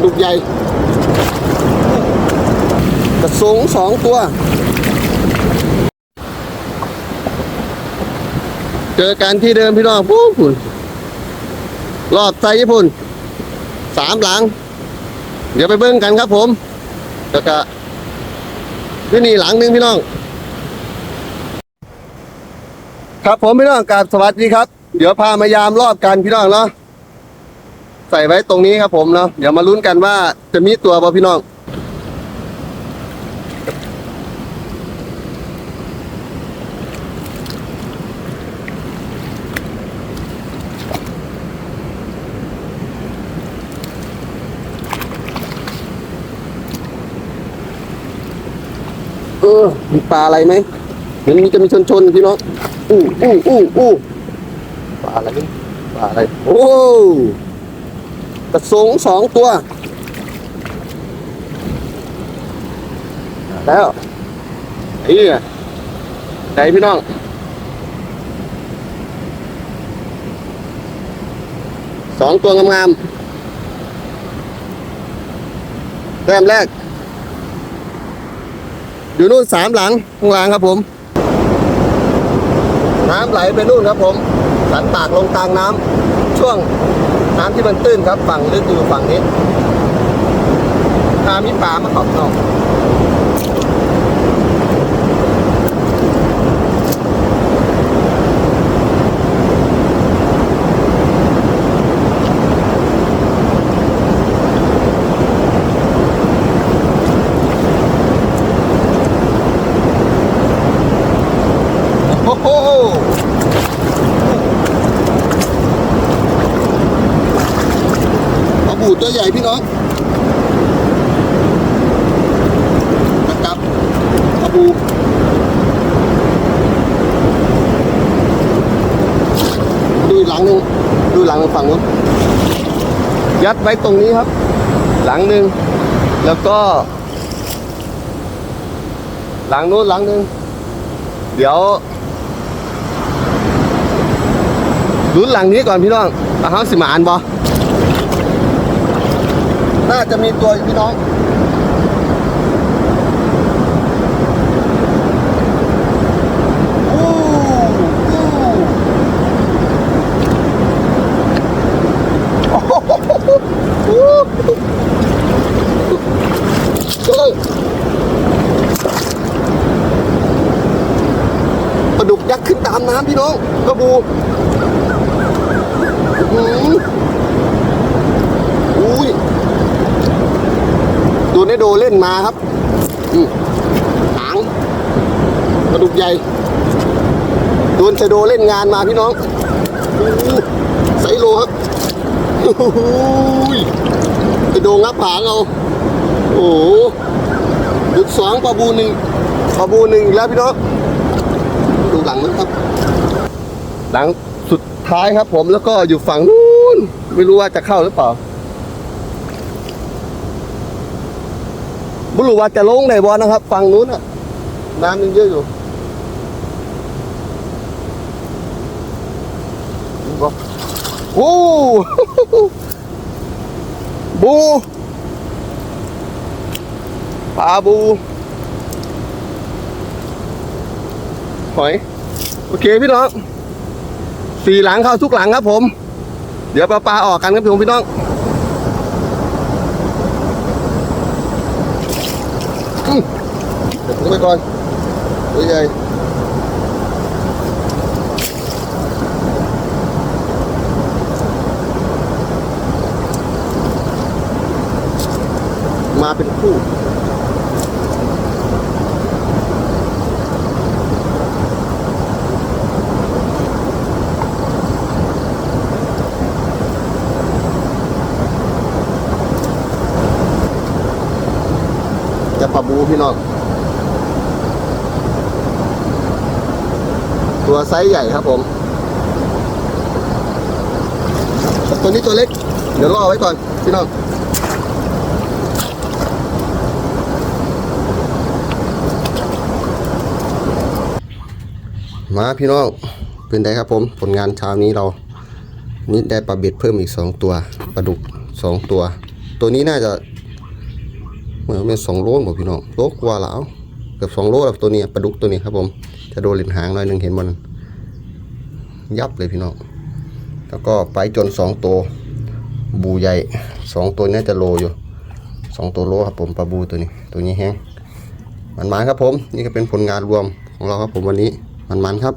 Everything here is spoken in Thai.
ลาดุกใหญ่ กระสูงสองตัว เจอกันที่เดิมพี่น้องปุ๊บพุ่นรอบไซญี่ปุ่นสามหลัง เดี๋ยวไปเบิ้งกันครับผมแล้วก็ที่นี่หลังหนึ่งพี่น้อง ครับผมพี่น้องกราบสวัสดีครับ เดี๋ยวพามายามรอบกันพี่น้องเนาะ ใส่ไว้ตรงนี้ครับผมเนาะเดี๋ยวมาลุ้นกันว่าจะมีตัวบ่พี่น้องเออมีปลาอะไรไหมเห็นมีจะมีชนชนๆพี่น้องอู้อู้อู้อู้ปลาอะไรปลาอะไร โอ้ กระสงสองตัว แล้วไอ้เนี่ยไหนพี่น้องสองตัวงามๆแต้มแรก อยู่นู่นสามหลังข้างล่างครับผม น้ำไหลไปนู่นครับผม สันปากลงกลางน้ำช่วง น้ำที่มันตื้นครับฝั่งลึกอยู่ฝั่งนี้ถ้ามีปลามาขอบนอกโอ้โหปลาบูตัวใหญ่พี่น้องนะครับปลาบู ดูหลังหนึ่งดูหลังฝั่งนู้นยัดไว้ตรงนี้ครับ หลังหนึ่งแล้วก็ หลังนู้นหลังหนึ่งเดี๋ยวลุ้นหลังนี้ก่อนพี่น้องว่าเขาสิมาอ่านบอน่าจะมีตัวพี่น้อง อู้อู้โอ้โหอู้เฮ้ยปลาดุก ยักษ์ขึ้นตามน้ำพี่น้องกระบูอุ้ยโดนไอโดเล่นมาครับหางกระดุกใหญ่โดนชะโดเล่นงานมาพี่น้องอู้ไซโลครับโอ้โหยไอโดงับหางเอา โอ้โหดึกสองปลาบูหนึ่งปลาบูหนึ่งแล้วพี่น้อง ดูหลังนะครับ หลังสุดท้ายครับผมแล้วก็อยู่ฝั่งนู้นไม่รู้ว่าจะเข้าหรือเปล่าไม่รู้ว่าจะลงไหนบอลนะครับ ฝั่งนู้นอะน้ำยังเยอะอยู่ดูบ่โอ้บูปลาบูหอย โอเคพี่น้อง สี่หลังเข้าทุกหลังครับผม เดี๋ยวปลาปลาออกกันครับผมพี่น้องเดี๋ยวผมไปก่อนตัวใหญ่มาเป็นคู่ ปลาบูพี่น้อง ตัวไซส์ใหญ่ครับผม ตัวนี้ตัวเล็ก เดี๋ยวรอไว้ก่อนพี่น้องมาพี่น้องเป็นไงครับผม ผลงานเช้านี้เรานี่ได้ปลาเบ็ดเพิ่มอีกสองตัวปลาดุกสองตัว ตัวนี้น่าจะ มือนเป็นสองโลหมดพี่น้องโลกว่าแล้วเกือบสองโลแล้วตัวนี้ปลาดุกตัวนี้ครับผมจะโดนเหรียหางหน่อยหนึ่งเห็นมันยับเลยพี่น้องแล้วก็ไปจนสองตัวบูใหญ่สองตัวนี้จะโลอยู่สองตัวโลครับผมปลาบูตัวนี้ ตัวนี้แห้งมันมันๆครับผม นี่ก็เป็นผลงานรวมของเราครับผมวันนี้มันมันๆครับ